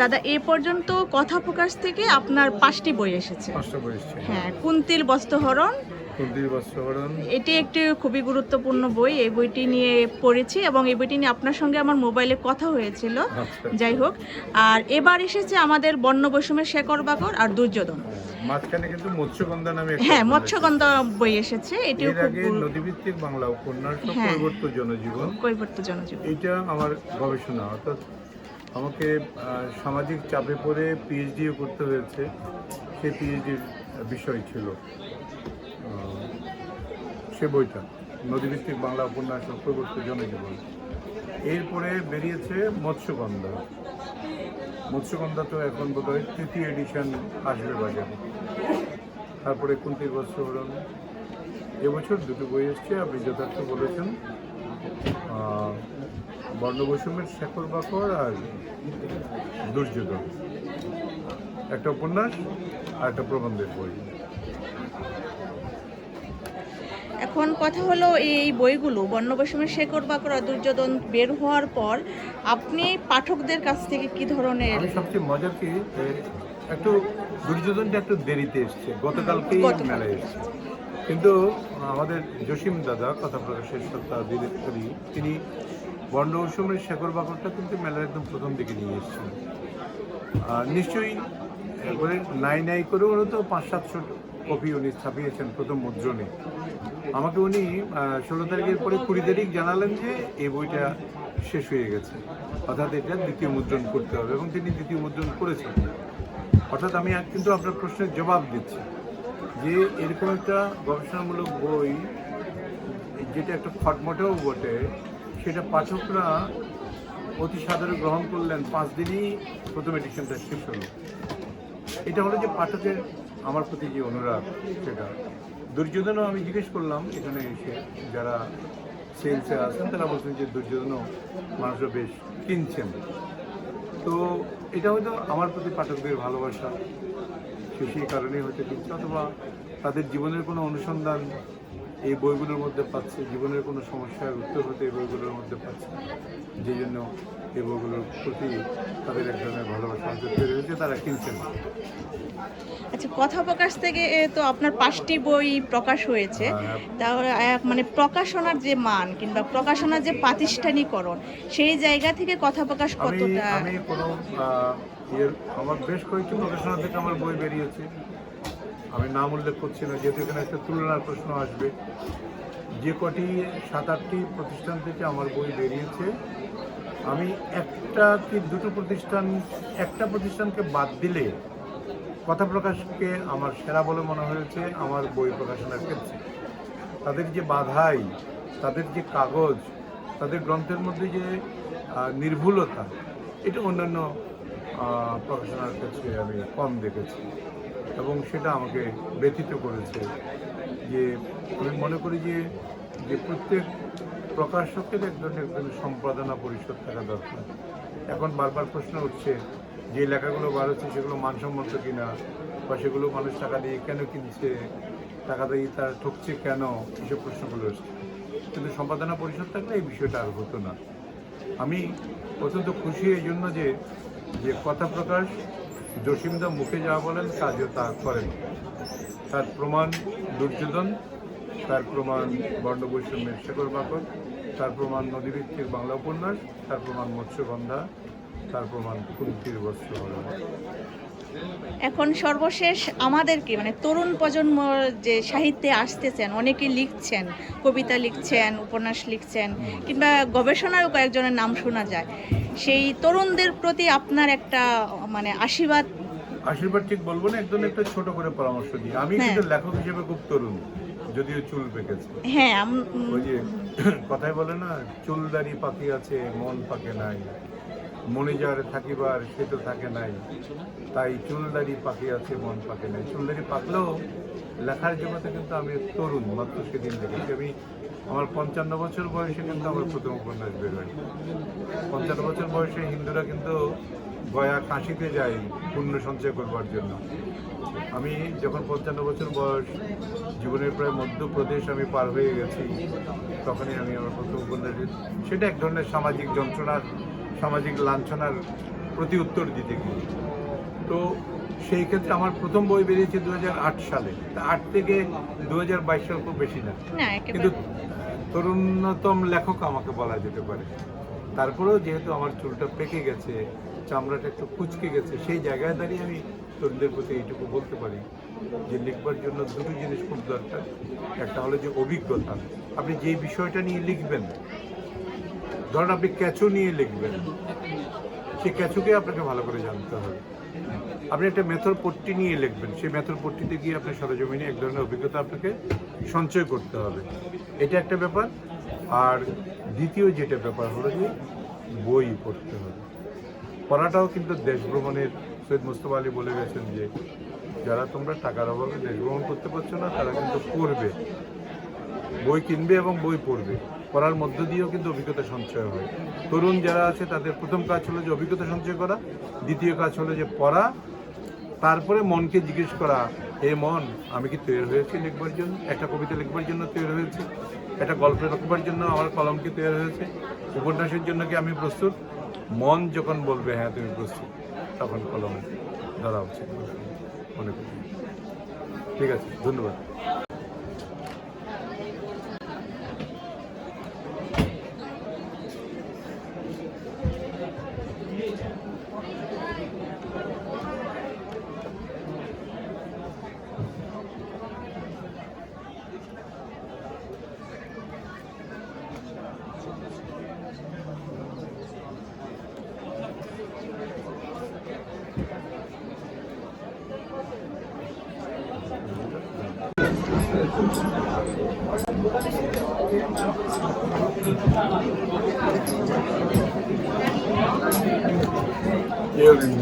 দাদা এ পর্যন্ত কথা প্রকাশ থেকে আপনার পাঁচটি বই এসেছে। এসছে হ্যাঁ। কুন্তিল বস্ত্রহরণ। এটি একটি খুবই গুরুত্বপূর্ণ বই। এই বইটি নিয়ে পড়েছি এবং এই বইটি নিয়ে আপনার সঙ্গে আমার মোবাইলে কথা হয়েছিল। আচ্ছা। যাই হোক আর এবার এসেছে আমাদের বন্য বৈষম্যের শেকর বাকর আর দুর্যোধন। মাঝখানে কিন্তু মৎস্যগন্ধা নামে হ্যাঁ মৎস্যগন্ধা বই এসেছে। এটিও খুব নদীভিত্তিক বাংলা উপন্যাস হ্যাঁ। জনজীবন। কৈবর্ত জনজীবন। এইটা আমার গবেষণা অর্থাৎ আমাকে সামাজিক চাপে পড়ে পিএইচডিও করতে হয়েছে। সে পিএইচডির বিষয় ছিল। সে বইটা, নদীভিত্তিক বাংলা উপন্যাস ও জনজীবন। এরপরে বেরিয়েছে মৎস্যগন্ধা। মৎস্যগন্ধা তো এখন বোধহয় তৃতীয় এডিশন আসবে বাজারে। তারপরে কুন্তির বস্ত্রহরণ। এবছর দুটো বই এসছে, আপনি যথার্থ বলেছেন। বর্ণবৈষম্যের শেখর বাকর আর দুর্যোধন একটা উপন্যাস আর একটা প্রবন্ধের বই। এখন কথা হলো এই বইগুলো বন্য বৈষম্যের শেকর বাকর আর দুর্যোধন বের হওয়ার পর আপনি পাঠকদের কাছ থেকে কি ধরনের সবচেয়ে মজার কি একটু দুর্যোধনটা একটু দেরিতে এসছে। গতকালকেই গতকাল। মেলায় এসছে। কিন্তু আমাদের জসিম দাদা কথা প্রকাশের সত্তা তিনি বর্ণ উৎসবের শেখর বাকরটা কিন্তু মেলার একদম প্রথম দিকে নিয়ে এসেছেন নিশ্চয়ই একবারে নাই নাই করে ওরা তো পাঁচ সাতশো কপি উনি ছাপিয়েছেন প্রথম মুদ্রণে। আমাকে উনি ষোলো তারিখের পরে কুড়ি তারিখ জানালেন যে এই বইটা শেষ হয়ে গেছে। অর্থাৎ এটা দ্বিতীয় মুদ্রণ করতে হবে এবং তিনি দ্বিতীয় মুদ্রণ করেছেন। অর্থাৎ আমি কিন্তু আপনার প্রশ্নের জবাব দিচ্ছি যে এরকম একটা গবেষণামূলক বই, যেটা একটা খটমটেও বটে সেটা পাঠকরা অতি সাধারণ গ্রহণ করলেন। পাঁচ দিনই প্রথম এডিশনটা শেষ হলো। এটা হলো যে পাঠকের আমার প্রতি যে অনুরাগ, সেটা। দুর্যোধনও আমি জিজ্ঞেস করলাম এখানে এসে, যারা সেলসে আছেন, তারা বলছেন যে দুর্যোধনও মানুষরা বেশ কিনছেন। তো এটা হয়তো আমার প্রতি পাঠকদের ভালোবাসা। সে সেই কারণেই হয়তো কিনছে, অথবা তাদের জীবনের কোনো অনুসন্ধান এই বইগুলোর মধ্যে পাচ্ছে জীবনের কোনো সমস্যার উত্তর হতে এই বইগুলোর মধ্যে পাচ্ছে যেই জন্য এই বইগুলোর প্রতি তাদের এক ধরনের ভালোবাসা তৈরি হয়েছে তারা কিনছেন আচ্ছা কথা প্রকাশ থেকে তো আপনার পাঁচটি বই প্রকাশ হয়েছে। হ্যাঁ। তাহলে মানে প্রকাশনার যে মান কিংবা প্রকাশনার যে প্রাতিষ্ঠানিকরণ সেই জায়গা থেকে কথা প্রকাশ কতটা? আমি কোনো আমার বেশ কয়েকটি প্রকাশনা থেকে আমার বই বেরিয়েছে। আমি নাম উল্লেখ করছি না, যেহেতু এখানে একটা তুলনার প্রশ্ন আসবে। যে কটি সাত আটটি প্রতিষ্ঠান থেকে আমার বই বেরিয়েছে, আমি একটা কি দুটো প্রতিষ্ঠান, একটা প্রতিষ্ঠানকে বাদ দিলে কথা প্রকাশকে আমার সেরা বলে মনে হয়েছে, আমার বই প্রকাশনার ক্ষেত্রে। তাদের যে বাধাই, তাদের যে কাগজ, তাদের গ্রন্থের মধ্যে যে নির্ভুলতা, এটা অন্যান্য প্রকাশনার ক্ষেত্রে আমি কম দেখেছি। এবং সেটা আমাকে ব্যথিত করেছে যে আমি মনে করি যে যে প্রত্যেক প্রকাশকের এক ধরনের একজন সম্পাদনা পরিষদ থাকা দরকার। এখন বারবার প্রশ্ন উঠছে যে লেখাগুলো বার হচ্ছে সেগুলো মানসম্মত কিনা বা সেগুলো মানুষ টাকা দিয়ে কেন কিনছে, টাকা দিয়ে তারা ঠকছে কেন, এসব প্রশ্নগুলো এসছে। কিন্তু সম্পাদনা পরিষদ থাকলে এই বিষয়টা আর হতো না। আমি অত্যন্ত খুশি এই জন্য যে যে কথা প্রকাশ জসিমদা মুখে যা বলেন, কাজও তা করেন। তার প্রমাণ দুর্যোধন, তার প্রমাণ বর্ণবৈষম্যের শেখর বাকর, তার প্রমাণ নদীভিত্তিক বাংলা উপন্যাস, তার প্রমাণ মৎস্যগন্ধা তার প্রমাণ এখন সর্বশেষ আমাদেরকে মানে তরুণ প্রজন্ম যে সাহিত্যে আসতেছেন অনেকে লিখছেন কবিতা লিখছেন উপন্যাস লিখছেন কিংবা গবেষণায়ও কয়েকজনের নাম শোনা যায়। সেই তরুণদের প্রতি আপনার একটা মানে আশীর্বাদ? আশীর্বাদ ঠিক বলব না একদম একটা ছোট করে পরামর্শ দিই। আমি হ্যাঁ। কিন্তু লেখক হিসেবে খুব তরুণ যদিও চুল পেকেছে। হ্যাঁ ওই যে কথায় বলে না চুল চুলদারি পাখি আছে মন পাকে নাই। মনে যার থাকিবার সে তো থাকে নাই। তাই চুলদারি পাখি আছে, মন পাকে নাই। চুলদারি পাকলেও লেখার জগতে কিন্তু আমি তরুণ, মাত্র সেদিন দেখেছি। আমি আমার পঞ্চান্ন বছর বয়সে কিন্তু আমার প্রথম উপন্যাস বের হয়। পঞ্চান্ন বছর বয়সে হিন্দুরা কিন্তু গয়া কাশিতে যায় পুণ্য সঞ্চয় করবার জন্য। আমি যখন পঞ্চান্ন বছর বয়স, জীবনের প্রায় মধ্যপ্রদেশ আমি পার হয়ে গেছি, তখনই আমি আমার প্রথম উপন্যাস সেটা এক ধরনের সামাজিক যন্ত্রণার সামাজিক লাঞ্ছনার প্রতি উত্তর দিতে গিয়ে। তো সেই ক্ষেত্রে আমার প্রথম বই বেরিয়েছে দু হাজার আট সালে। তা আট থেকে দু সাল খুব বেশি না। কিন্তু তরুণতম লেখক আমাকে বলা যেতে পারে। তারপরেও যেহেতু আমার চুলটা পেকে গেছে চামড়াটা একটু কুচকে গেছে সেই জায়গায় দাঁড়িয়ে আমি তরুণদের প্রতি এইটুকু বলতে পারি যে লিখবার জন্য দুটো জিনিস খুব দরকার। একটা হলো যে অভিজ্ঞতা। আপনি যেই বিষয়টা নিয়ে লিখবেন ধরুন আপনি ক্যাচু নিয়ে লিখবেন, সেই ক্যাচুকে আপনাকে ভালো করে জানতে হবে। আপনি একটা মেথর পট্টি নিয়ে লিখবেন, সেই মেথর পট্টিতে গিয়ে আপনার সরজমিনে এক ধরনের অভিজ্ঞতা আপনাকে সঞ্চয় করতে হবে। এটা একটা ব্যাপার। আর দ্বিতীয় যেটা ব্যাপার হলো যে বই পড়তে হবে। পড়াটাও কিন্তু দেশ ভ্রমণের, সৈয়দ মুস্তফা আলী বলে গেছেন যে, যারা তোমরা টাকার অভাবে দেশ ভ্রমণ করতে পারছ না, তারা কিন্তু পড়বে। বই কিনবে এবং বই পড়বে। পড়ার মধ্য দিয়েও কিন্তু অভিজ্ঞতা সঞ্চয় হয়। তরুণ যারা আছে, তাদের প্রথম কাজ হলো যে অভিজ্ঞতা সঞ্চয় করা, দ্বিতীয় কাজ হলো যে পড়া, তারপরে মনকে জিজ্ঞেস করা, হে মন, আমি কি তৈরি হয়েছি লিখবার জন্য? একটা কবিতা লিখবার জন্য তৈরি হয়েছি? একটা গল্প লিখবার জন্য আমার কলম কি তৈরি হয়েছে? উপন্যাসের জন্য কি আমি প্রস্তুত? মন যখন বলবে হ্যাঁ তুমি প্রস্তুত। তখন কলম ধরা উচিত। মনে করি। ঠিক আছে, ধন্যবাদ। Diğer ürünü.